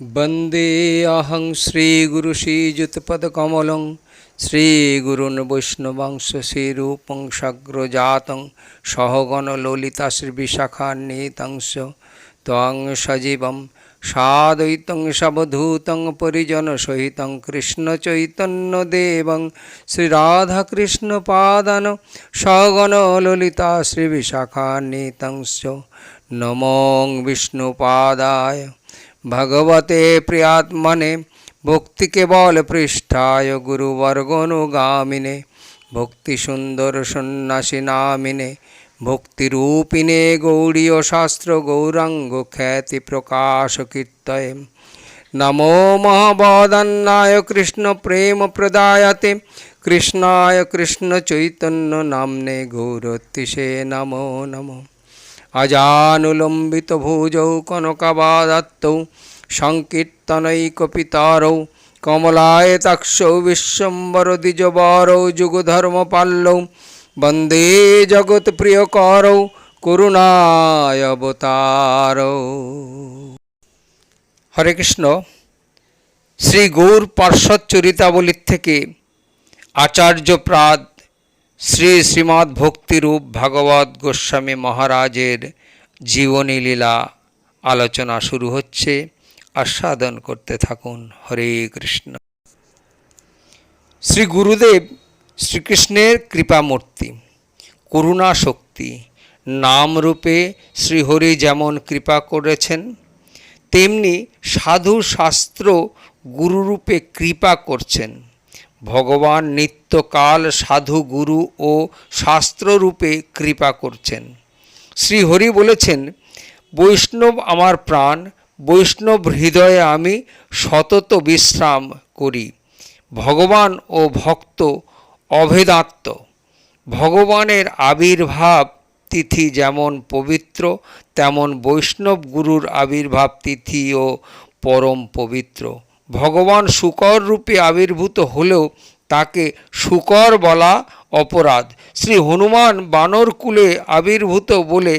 वन्दे अहं श्रीगुरुश्रीयुतपदकमलं श्रीगुरुन् वैष्णवांशश्रीरूपं सग्रजातं सहगणललिताश्रीविशाखान्वितंश त्वां सजीवं साद्वैतं सवधूतं परिजनसहितं कृष्णचैतन्यदेवं श्रीराधाकृष्णपादन सगणललिता श्रीविशाखान्वितंश्च नमो विष्णुपादाय ভগবতে প্রিয়াত্মনে ভক্তি কেবল পৃষ্ঠায় গুরুবর্গনুগামিনে, ভক্তি সুন্দর সন্ন্যাসী নামিনে ভক্তিরূপিণে গৌরীয় শাস্ত্র গৌরাঙ্গ খ্যাতি প্রকাশ কীর্তয়। নমো মহাবদন্নায় কৃষ্ণ প্রেম প্রদায়তে, কৃষ্ণায় কৃষ্ণ চৈতন্য নামনে গৌরতিষে নমো নমো। অজানুলম্বিত ভুজৌ কনকাবাদাত্তৌ সংকীর্তনৈকপিতারৌ কমলায়তাক্ষৌ বিশ্বম্বর যুগধর্ম পাল্লৌ বন্দে জগৎপ্রিয়করৌ করুণায়বতারৌ হরে কৃষ্ণ শ্রী গৌর পার্শ্বদ চরিতাবলীর থেকে আচার্য প্রাদ শ্রী শ্রীমৎ ভক্তিরূপ ভাগবত গোস্বামী মহারাজের জীবনী লীলা আলোচনা শুরু হচ্ছে। আস্বাদন করতে থাকুন। হরে কৃষ্ণ। শ্রী গুরুদেব শ্রীকৃষ্ণের কৃপামূর্তি, করুণা শক্তি, নামরূপে শ্রীহরি যেমন কৃপা করেছেন, তেমনি সাধু শাস্ত্র গুরুরূপে কৃপা করছেন। ভগবান নিত্যকাল সাধু গুরু ও শাস্ত্ররূপে কৃপা করছেন। শ্রীহরি বলেছেন, বৈষ্ণব আমার প্রাণ, বৈষ্ণব হৃদয়ে আমি সতত বিশ্রাম করি। ভগবান ও ভক্ত অভেদাত্ম। ভগবানের আবির্ভাব তিথি যেমন পবিত্র, তেমন বৈষ্ণব গুরুর আবির্ভাব তিথিও পরম পবিত্র। ভগবান শুকর রূপে আবির্ভূত হলেও তাকে শুকর বলা অপরাধ। শ্রী হনুমান বানর কুলে আবির্ভূত বলে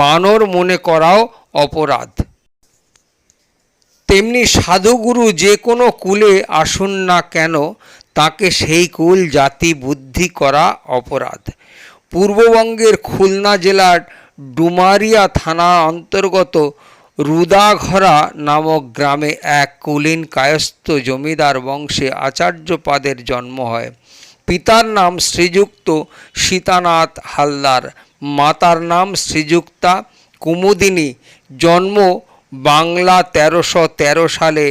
বানর মনে করাও অপরাধ। তেমনি সাধুগুরু যে কোনো কুলে আসুন না কেন, তাকে সেই কুল জাতি বুদ্ধি করা অপরাধ। পূর্ববঙ্গের খুলনা জেলার ডুমারিয়া থানা অন্তর্গত রুদাঘরা নামক গ্রামে এক কুলীন কায়স্থ জমিদার বংশে আচার্যপাদের জন্ম হয়। পিতার নাম শ্রীযুক্ত সীতানাথ হালদার, মাতার নাম শ্রীযুক্তা কুমুদিনী। জন্ম বাংলা তেরোশো তেরো সালে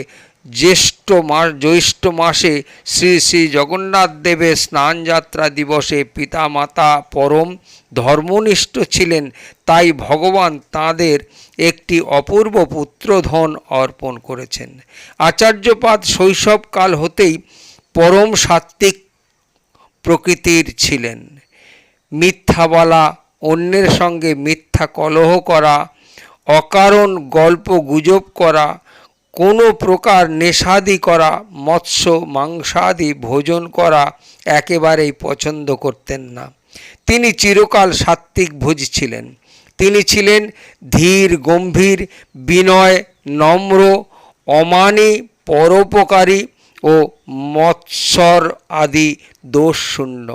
জ্যেষ্ঠ মাস, জ্যৈষ্ঠ মাসে শ্রী শ্রী জগন্নাথ দেবের স্নানযাত্রা দিবসে পিতা মাতা পরম ধর্মনিষ্ঠ ছিলেন, তাই ভগবান তাঁদের একটি অপূর্ব পুত্রধন অর্পণ করেছেন। আচার্যপাদ শৈশবকাল হতেই পরম সাত্ত্বিক প্রকৃতির ছিলেন। মিথ্যা বলা অন্যের সঙ্গে মিথ্যা কলহ করা, অকারণ গল্প গুজব করা কোনো প্রকার নেশাদি করা, মৎস্য, মাংসাদি ভোজন করা একেবারেই পছন্দ করতেন না। তিনি চিরকাল সাত্ত্বিক ভোজ ছিলেন। তিনি ছিলেন ধীর, গম্ভীর, বিনয়, নম্র, অমানি, পরোপকারী ও মৎসর আদি দোষশূন্য।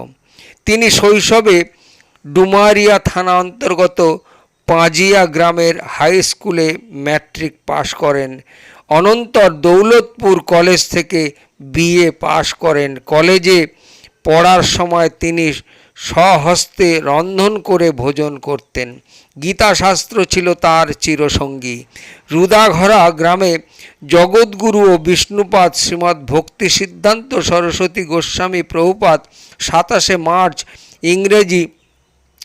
তিনি শৈশবে ডুমারিয়া থানা অন্তর্গত পাঁজিয়া গ্রামের হাই স্কুলে ম্যাট্রিক পাশ করেন। অনন্তর দৌলতপুর কলেজ থেকে বিএ পাশ করেন। কলেজে পড়ার সময় তিনি স্বহস্তে রন্ধন করে ভোজন করতেন। গীতাশাস্ত্র ছিল তার চিরসঙ্গী। রুদাঘরা গ্রামে জগৎগুরু ও বিষ্ণুপাদ শ্রীমৎ ভক্তি সিদ্ধান্ত সরস্বতী গোস্বামী প্রভুপাদ সাতাশে মার্চ ইংরেজি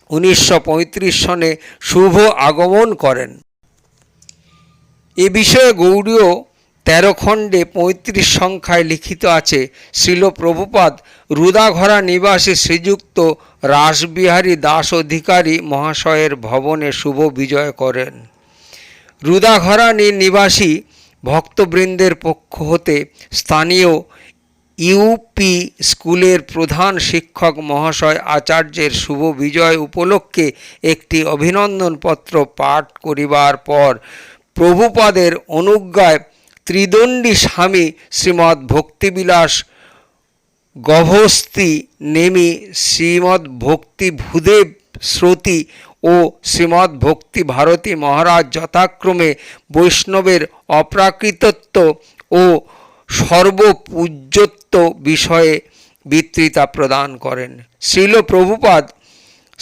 উনিশশো পঁয়ত্রিশ সনে শুভ আগমন করেন। এ বিষয়ে গৌড়ীয় তেরো খণ্ডে পঁয়ত্রিশ সংখ্যায় লিখিত আছে, শ্রীল প্রভুপাদ, রুদাঘরা নিবাসী শ্রীযুক্ত রাসবিহারী দাস অধিকারী মহাশয়ের ভবনে শুভ বিজয় করেন। রুদাঘরা নিবাসী ভক্তবৃন্দের পক্ষ হতে স্থানীয় ইউপি স্কুলের প্রধান শিক্ষক মহাশয় আচার্যের শুভ বিজয় উপলক্ষে একটি অভিনন্দনপত্র পাঠ করিবার পর প্রভুপাদের অনুজ্ঞায় ত্রিদণ্ডী স্বামী শ্রীমৎ ভক্তিবিলাস গভস্তি নেমি শ্রীমৎ ভক্তি ভূদেব শ্রুতি ও শ্রীমৎ ভক্তি ভারতী মহারাজ যথাক্রমে বৈষ্ণবের অপ্রাকৃতত্ব ও সর্বপূজ্যত্ব বিষয়ে বক্তৃতা প্রদান করেন। শ্রীল প্রভুপাদ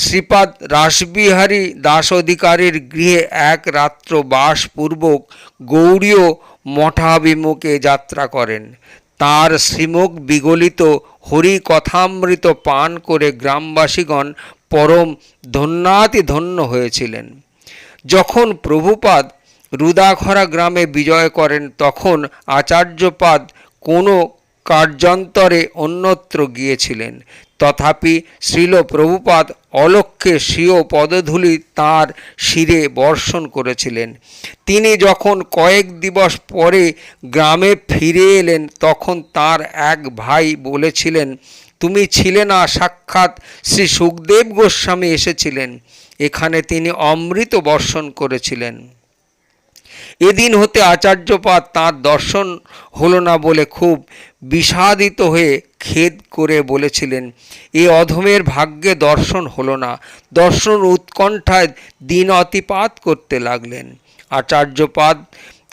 শ্রীপাদ রাসবিহারী দাস অধিকারীর গৃহে এক রাত্র বাসপূর্বক গৌড়ীয় মঠাভিমুখে যাত্রা করেন। তার শ্রীমুখ বিগলিত হরি কথামৃত পান করে গ্রামবাসীগণ পরম ধন্যাতি ধন্য হয়েছিলেন। যখন প্রভুপাদ রুদাখরা গ্রামে বিজয় করেন, তখন আচার্যপাদ কোনো কার্যান্তরে অন্যত্র গিয়েছিলেন। তথাপি শ্রীল প্রভুপাদ অলক্ষ্যে স্বীয় পদধূলি তাঁর শিরে বর্ষণ করেছিলেন। তিনি যখন কয়েক দিবস পরে গ্রামে ফিরে এলেন, তখন তার এক ভাই বলেছিলেন, তুমি ছিলে না, সাক্ষাৎ শ্রী সুখদেব গোস্বামী এসেছিলেন। এখানে তিনি অমৃত বর্ষণ করেছিলেন। এদিন হতে আচার্যপাদ তাঁর দর্শন হলো না বলে খুব বিষাদিত হয়ে খেদ করে বলেছিলেন, এ অধমের ভাগ্যে দর্শন হলো না। দর্শন উৎকণ্ঠায় দিন অতিপাত করতে লাগলেন। আচার্যপাদ,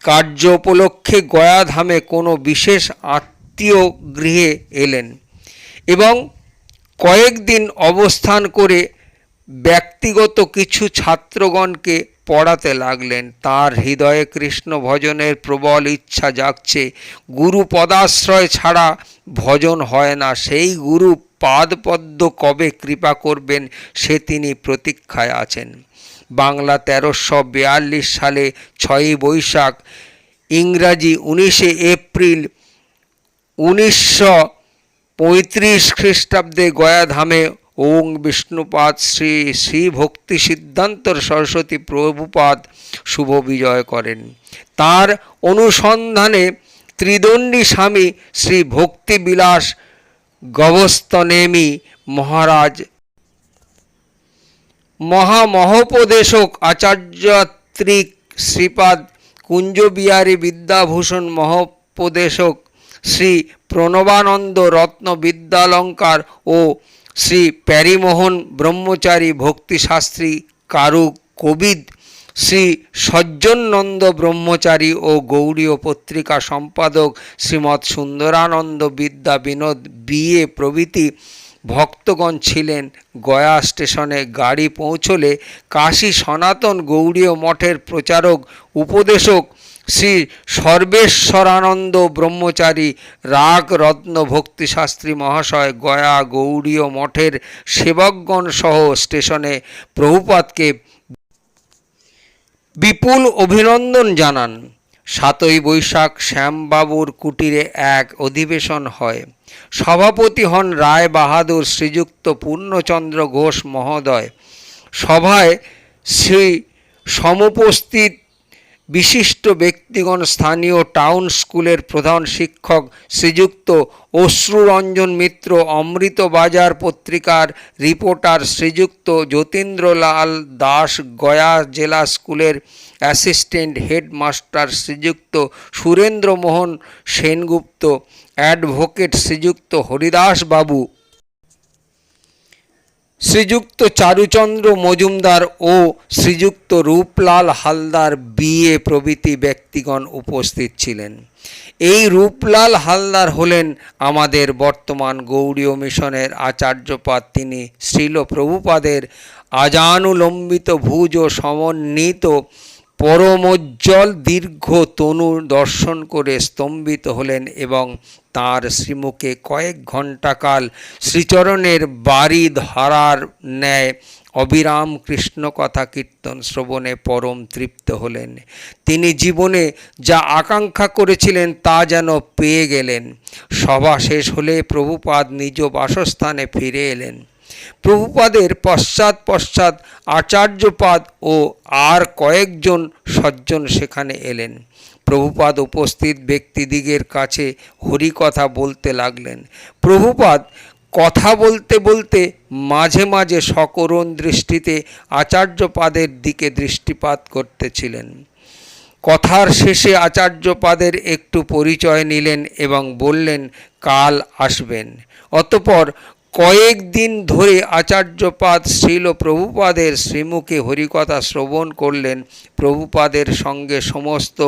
কার্য উপলক্ষে গয়াধামে কোনো বিশেষ আত্মীয় গৃহে এলেন এবং কয়েকদিন অবস্থান করে ব্যক্তিগত কিছু ছাত্রগণকে পড়াতে লাগলেন। তার হৃদয়ে কৃষ্ণ ভজনের প্রবল ইচ্ছা জাগছে। গুরু পদাশ্রয় ছাড়া ভজন হয় না। সেই গুরু পাদপদ্ম কবে কৃপা করবেন সে তিনি প্রতীক্ষায় আছেন। বাংলা তেরোশো বিয়াল্লিশ সালে ছয়ই বৈশাখ, ইংরাজি উনিশে এপ্রিল, উনিশশো পঁয়ত্রিশ খ্রিস্টাব্দে গয়াধামে ওং বিষ্ণুপাদ শ্রী শ্রী ভক্তি সিদ্ধান্তর সরস্বতী প্রভুপাদ শুভ বিজয় করেন। তার অনুসন্ধানে ত্রিদণ্ডী স্বামী শ্রী ভক্তিবিলাস গবস্তনেমি মহারাজ মহামহোপদেশক আচার্যত্রিক শ্রীপাদ কুঞ্জবিহারী বিদ্যাভূষণ মহোপদেশক শ্রী প্রণবানন্দ রত্ন বিদ্যালঙ্কার ও শ্রী প্যারিমোহন ব্রহ্মচারী ভক্তিশাস্ত্রী কারু কবিদ, শ্রী সজ্জননন্দ ব্রহ্মচারী ও গৌড়ীয় পত্রিকা সম্পাদক শ্রীমৎ সুন্দরানন্দ বিদ্যা বিনোদ বিএ প্রভৃতি ভক্তগণ ছিলেন গয়া স্টেশনে গাড়ি পৌঁছলে কাশী সনাতন গৌড়ীয় মঠের প্রচারক, উপদেশক শ্রী সর্বেশ্বরানন্দ ব্রহ্মচারী রাগ রত্ন ভক্তিশাস্ত্রী মহাশয় গয়া গৌড়ীয় মঠের সেবকগণ সহ স্টেশনে প্রভুপাতকে বিপুল অভিনন্দন জানান। সাতই বৈশাখ শ্যামবাবুর কুটিরে এক অধিবেশন হয়। সভাপতি হন রায় বাহাদুর শ্রীযুক্ত পূর্ণচন্দ্র ঘোষ মহোদয়। সভায় শ্রী সমুপস্থিত বিশিষ্ট ব্যক্তিগণ স্থানীয় টাউন স্কুলের প্রধান শিক্ষক শ্রীযুক্ত অশ্রুরঞ্জন মিত্র অমৃত বাজার পত্রিকার রিপোর্টার শ্রীযুক্ত যতীন্দ্রলাল দাস, গয়া জেলা স্কুলের অ্যাসিস্ট্যান্ট হেডমাস্টার শ্রীযুক্ত সুরেন্দ্রমোহন সেনগুপ্ত, অ্যাডভোকেট শ্রীযুক্ত হরিদাস বাবু শ্রীযুক্ত চারুচন্দ্র মজুমদার ও শ্রীযুক্ত রূপলাল হালদার বিএ প্রভৃতি ব্যক্তিগণ উপস্থিত ছিলেন। এই রূপলাল হালদার হলেন আমাদের বর্তমান গৌড়ীয় মিশনের আচার্যপাদ। তিনি শ্রীল প্রভুপাদের আজানুলম্বিত ভুজ ও সমন্বিত পরমোজ্জ্বল দীর্ঘ তনু দর্শন করে স্তম্ভিত হলেন এবং তাঁর শ্রীমুখে কয়েক ঘণ্টাকাল শ্রীচরণের বাড়ি ধারার ন্যায় অবিরাম কৃষ্ণ কথা কীর্তন শ্রবণে পরম তৃপ্ত হলেন। তিনি জীবনে যা আকাঙ্ক্ষা করেছিলেন তা যেন পেয়ে গেলেন। সভা শেষ হলে প্রভুপাদ নিজ বাসস্থানে ফিরে এলেন। প্রভুপাদের পশ্চাৎ পশ্চাৎ আচার্যপাদ ও আর কয়েকজন সজ্জন সেখানে এলেন। প্রভুপাদ উপস্থিত ব্যক্তিদিগের কাছে হরিকথা বলতে লাগলেন। প্রভুপাদ কথা বলতে বলতে মাঝে মাঝে সকরুণ দৃষ্টিতে আচার্যপাদের দিকে দৃষ্টিপাত করতেছিলেন। কথার শেষে আচার্যপাদের একটু পরিচয় নিলেন এবং বললেন, কাল আসবেন। অতপর কয়েকদিন ধরে আচার্যপাদ শ্রীল প্রভুপাদের শ্রীমুখে হরিকথা শ্রবণ করলেন। প্রভুপাদের সঙ্গে সমস্ত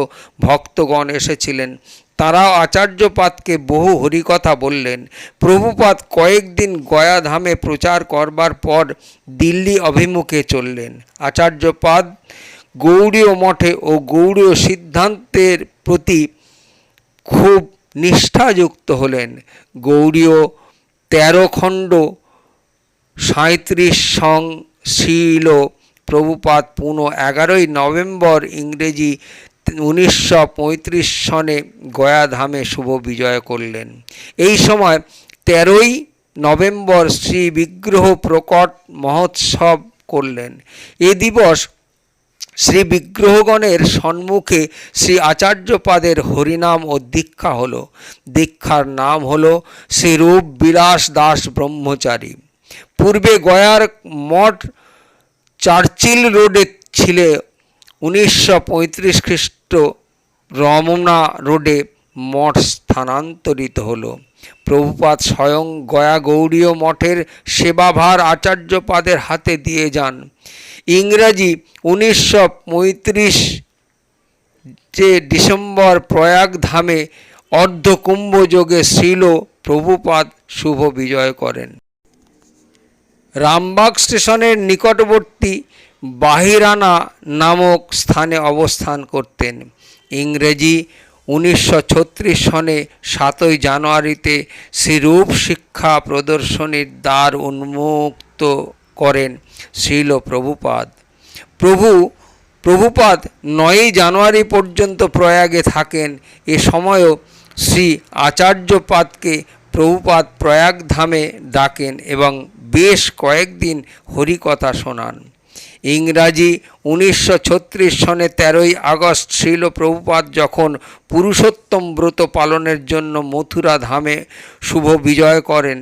ভক্তগণ এসেছিলেন। তারাও আচার্যপাদকে বহু হরিকথা বললেন। প্রভুপাদ কয়েকদিন গয়াধামে প্রচার করবার পর দিল্লি অভিমুখে চললেন। আচার্যপাদ গৌড়ীয় মঠে ও গৌড়ীয় সিদ্ধান্তের প্রতি খুব নিষ্ঠাযুক্ত হলেন। গৌড়ীয় তেরো খণ্ড সাঁত্রিশ সং ছিল প্রভুপাদ পুনঃ এগারোই নভেম্বর ইংরেজি উনিশশো পঁয়ত্রিশ সনে গয়াধামে শুভ বিজয় করলেন। এই সময় তেরোই নভেম্বর শ্রী বিগ্রহ প্রকট মহোৎসব করলেন। এ দিবস শ্রী বিগ্রহগণের সম্মুখে শ্রী আচার্যপাদের হরিনাম ও দীক্ষা হল। দীক্ষার নাম হল শ্রী রূপ বিলাস দাস ব্রহ্মচারী। পূর্বে গয়ার মঠ চার্চিল রোডে ছিল উনিশশো পঁয়ত্রিশ খ্রিস্ট রমনা রোডে মঠ স্থানান্তরিত হলো। প্রভুপাদ স্বয়ং গয়া গৌড়ীয় মঠের সেবাভার আচার্যপাদের হাতে দিয়ে যান। ইংরাজি উনিশশো পঁয়ত্রিশ যে ডিসেম্বর প্রয়াগ ধামে অর্ধকুম্ভযোগে শ্রীল প্রভুপাদ শুভ বিজয় করেন। রামবাগ স্টেশনের নিকটবর্তী বাহিরানা নামক স্থানে অবস্থান করতেন। ইংরেজি উনিশশো ছত্রিশ সনে সাতই জানুয়ারিতে শ্রীরূপ শিক্ষা প্রদর্শনীর দ্বার উন্মুক্ত করেন। শ্রীল প্রভুপাদ। প্রভু, প্রভুপাদ নয়ই জানুয়ারি পর্যন্ত প্রয়াগে থাকেন। এ সময়ও শ্রী আচার্যপাদকে প্রভুপাদ প্রয়াগ ধামে ডাকেন এবং বেশ কয়েকদিন হরিকথা শোনান। ইংরাজি উনিশশো ছত্রিশ সনে তেরোই আগস্ট শ্রীল প্রভুপাদ যখন পুরুষোত্তম ব্রত পালনের জন্য মথুরা ধামে শুভ বিজয় করেন,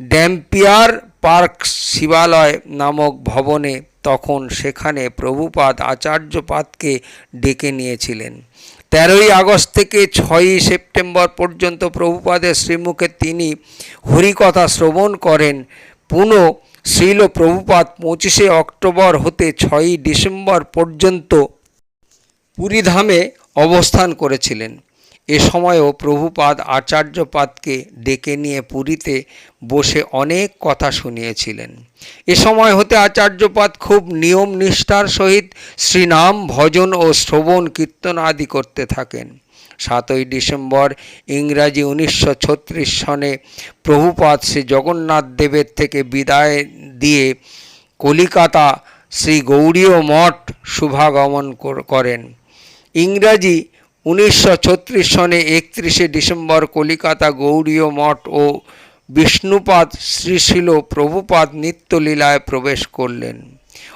ড্যাম্পিয়ার পার্ক শিবালয় নামক ভবনে তখন সেখানে প্রভুপাদ আচার্যপাদকে ডেকে নিয়েছিলেন। তেরোই আগস্ট থেকে ছয়ই সেপ্টেম্বর পর্যন্ত প্রভুপাদের শ্রীমুখে তিনি হরিকথা শ্রবণ করেন। পুনঃ শ্রীল প্রভুপাদ পঁচিশে অক্টোবর হতে ছয়ই ডিসেম্বর পর্যন্ত পুরীধামে অবস্থান করেছিলেন। এ সময়ও প্রভুপাদ আচার্যপাদকে ডেকে নিয়ে পুরীতে বসে অনেক কথা শুনিয়েছিলেন। এ সময় হতে আচার্যপাদ খুব নিয়ম নিষ্ঠার সহিত শ্রীনাম, ভজন ও শ্রবণ কীর্তন আদি করতে থাকেন। সাতই ডিসেম্বর ইংরাজি উনিশশো ছত্রিশ সনে প্রভুপাদ শ্রী জগন্নাথ দেবের থেকে বিদায় দিয়ে কলিকাতা শ্রী গৌড়ীয় মঠ শুভাগমন করেন। ইংরাজি উনিশশো ছত্রিশ সনে একত্রিশে ডিসেম্বর কলিকাতা গৌড়ীয় মঠ ও বিষ্ণুপাদ শ্রীশিল প্রভুপাদ নিত্যলীলায় প্রবেশ করলেন।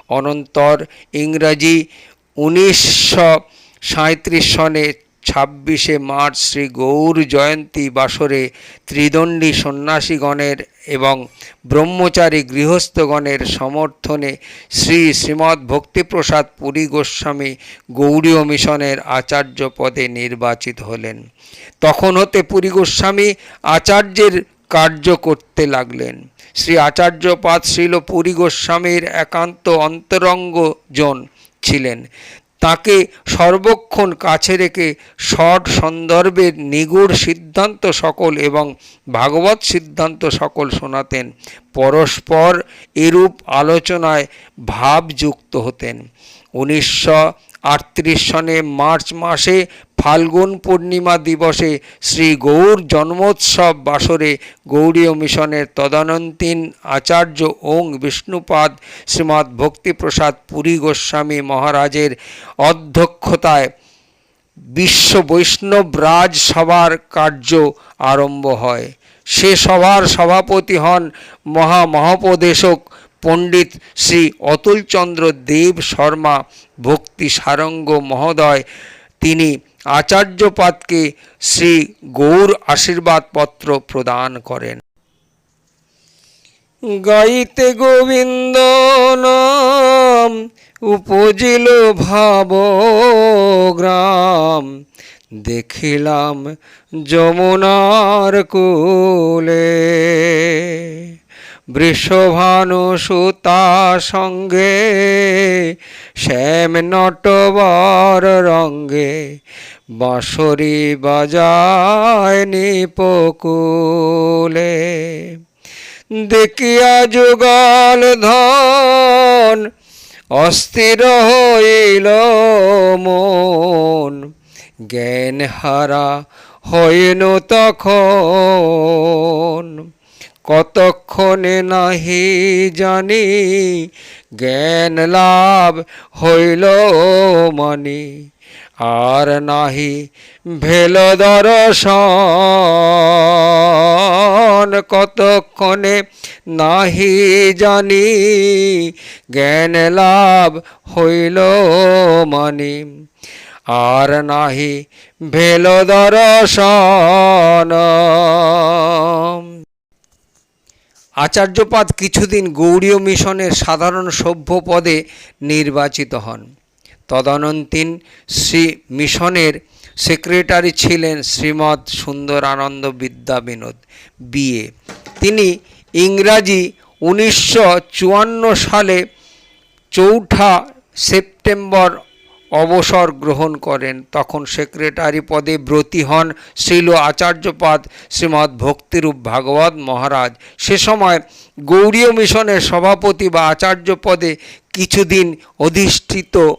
অনন্তর ইংরাজি উনিশশো সনে ছাব্বিশে মার্চ শ্রী গৌর জয়ন্তী বাসরে ত্রিদণ্ডী সন্ন্যাসীগণের এবং ব্রহ্মচারী গৃহস্থগণের সমর্থনে শ্রী শ্রীমৎ ভক্তিপ্রসাদ পুরী গোস্বামী গৌড়ীয় মিশনের আচার্য পদে নির্বাচিত হলেন। তখন হতে পুরী গোস্বামী আচার্যের কার্য করতে লাগলেন। শ্রী আচার্যপাদ শ্রীল পুরী গোস্বামীর একান্ত অন্তরঙ্গ জন ছিলেন। তাকে সর্বক্ষণ কাছে রেখে ষট সন্দর্ভের নিগুড় সিদ্ধান্ত সকল এবং ভাগবত সিদ্ধান্ত সকল শোনাতেন। পরস্পর এরূপ আলোচনায় ভাবযুক্ত হতেন। উনিশশো আটত্রিশ সনে মার্চ মাসে ফাল্গুন পূর্ণিমা দিবসে শ্রী গৌর জন্মোৎসব বাসরে গৌরীয় মিশনের তদানন্তীন আচার্য ওং বিষ্ণুপাদ শ্রীমৎ ভক্তিপ্রসাদ পুরী গোস্বামী মহারাজের অধ্যক্ষতায় বিশ্ব বৈষ্ণব রাজ সভার কার্য আরম্ভ হয়। সে সভার সভাপতি হন মহা মহাপদেশক পণ্ডিত শ্রী অতুলচন্দ্র দেব শর্মা, ভক্তি সারঙ্গ মহোদয়। তিনি আচার্যপাদকে শ্রী গৌর আশীর্বাদ পত্র প্রদান করেন। গাইতে গোবিন্দ নাম, উপজিল ভাব গ্রাম দেখিলাম যমুনার কুলে। বৃষভানু সুতা সঙ্গে শ্যাম নটবর রঙ্গে বাঁশরি বাজায় নিপকুলে। দেখিয়া যুগল ধন অস্থির হইল মন জ্ঞান হারা হইন তখন কতক্ষণে নাহি জানি, জ্ঞান লাভ হইল মানি। আর নাহি ভেল দর্শন, কতক্ষণে নাহি জানি, জ্ঞান লাভ হইল মানি। আর নাহি ভেল দর্শন। আচার্যপাদ কিছুদিন গৌড়ীয় মিশনের সাধারণ সভ্য পদে নির্বাচিত হন। তদনন্তীন শ্রী মিশনের সেক্রেটারি ছিলেন শ্রীমৎ সুন্দর আনন্দ বিদ্যা বিনোদ বিএ। তিনি ইংরাজি উনিশশো চুয়ান্ন সালে চৌঠা সেপ্টেম্বর অবসর গ্রহণ করেন। তখন সেক্রেটারি পদে ব্রতী হন শ্রীল আচার্যপাদ শ্রীমৎ ভক্তিরূপ ভাগবত মহারাজ। সে সময় গৌড়ীয় মিশনের সভাপতি বা আচার্য পদে কিছুদিন অধিষ্ঠিত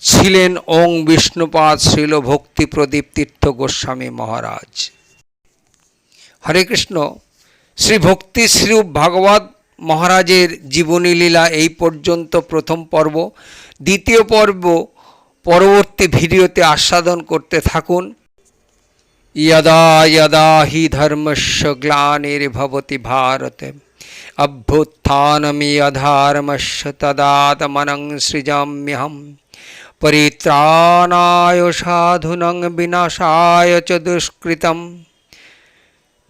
ছিলেন ওং বিষ্ণুপাদ শ্রীল ভক্তি প্রদীপ তীর্থ গোস্বামী মহারাজ। হরে কৃষ্ণ। শ্রী ভক্তি শ্রীরূপ ভাগবত মহারাজের জীবনী লীলা এই পর্যন্ত প্রথম পর্ব। দ্বিতীয় পর্ব পরবর্তী ভিডিওতে আস্বাদন করতে থাকুন। ইয়দা ইয়দা হি ধর্মস্য গ্লানির্ভবতি ভারতে। অভ্যুত্থানমিয়ধর্মস্য তদাতমনং সৃজাম্যহম। পরিত্রাণায় সাধুনং বিনাশায় চ দুষ্কৃতম।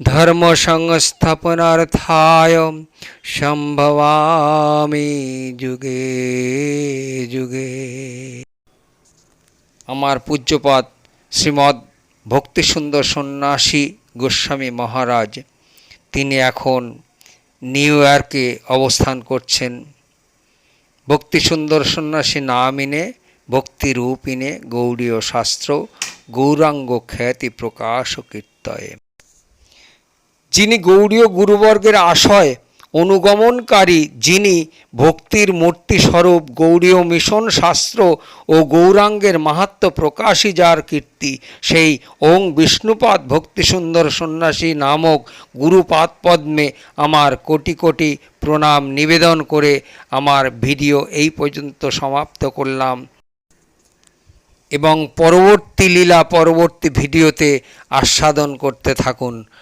ধর্ম সংস্থাপনার্থায় সম্ভবামি যুগে যুগে। আমার পূজ্যপদ শ্রীমদ ভক্তিসুন্দর সন্ন্যাসী গোস্বামী মহারাজ, তিনি এখন নিউ ইয়র্কে অবস্থান করছেন। ভক্তিসুন্দর সন্ন্যাসী নামিনে ভক্তিরূপিনে গৌড়ীয় শাস্ত্র গৌরাঙ্গ খ্যাতি প্রকাশ কীর্তয়ে। যিনি গৌড়ীয় গুরুবর্গের আশয়, অনুগমনকারী যিনি ভক্তির মূর্তি স্বরূপ গৌড়ীয় মিশন শাস্ত্র ও গৌরাঙ্গের মাহাত্ম প্রকাশী যার কীর্তি, সেই ওং বিষ্ণুপাদ ভক্তিসুন্দর সন্ন্যাসী নামক গুরুপাদ পদ্মে আমার কোটি কোটি প্রণাম নিবেদন করে আমার ভিডিও এই পর্যন্ত সমাপ্ত করলাম। এবং পরবর্তী লীলা, পরবর্তী ভিডিওতে আস্বাদন করতে থাকুন।